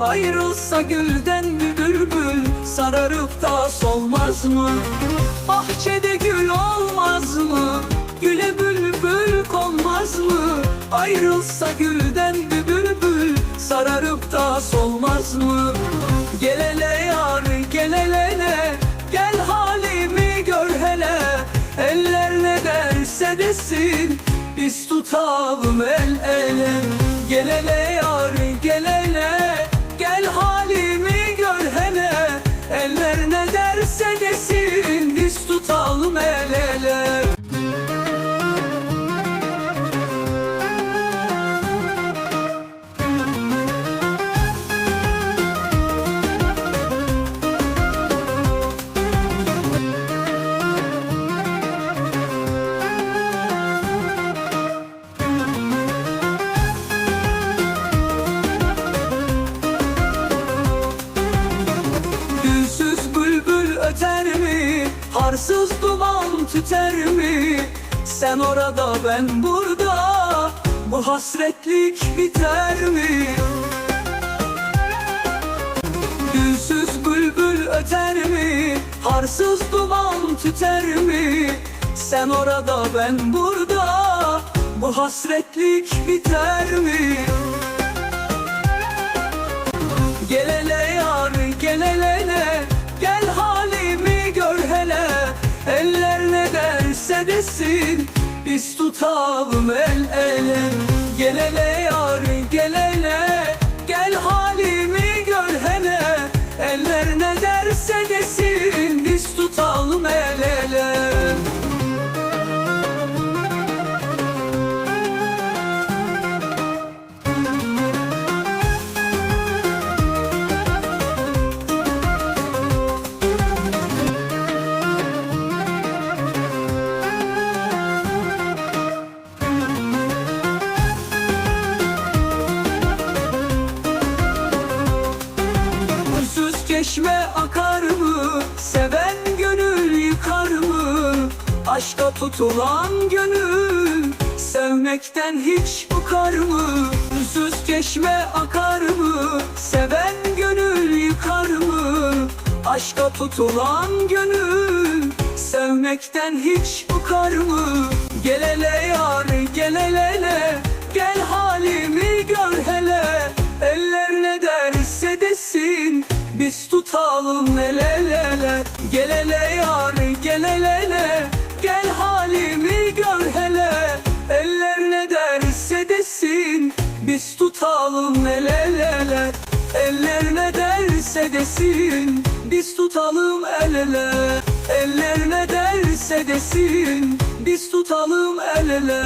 Ayrılsa gülden bir bülbül Sararıp da solmaz mı? Bahçede gül olmaz mı? Güle bülbül konmaz mı? Ayrılsa gülden bir bülbül Sararıp da solmaz mı? Gel hele yar gel hele Gel halimi gör hele Eller ne derse desin Biz tutalım el ele Gel hele yar mi? Harsız duman tüter mi? Sen orada ben burada Bu hasretlik biter mi? Gülsüz bülbül öter mi? Harsız duman tüter mi? Sen orada ben burada Bu hasretlik biter mi? Eller ne derse desin Biz tutalım el ele. Gel hele yar çeşme akar mı? Seven gönül yıkar mı? Aşka tutulan gönül Sevmekten hiç bıkar mı? Uysuz çeşme akar mı? Seven gönül yıkar mı? Aşka tutulan gönül Sevmekten hiç bıkar mı? Biz tutalım el ele ele Gel hele yar gel hele Gel halimi gör hele. Eller ne derse desin Biz tutalım el ele ele Eller ne derse desin Biz tutalım el ele. Eller ne derse desin Biz tutalım el ele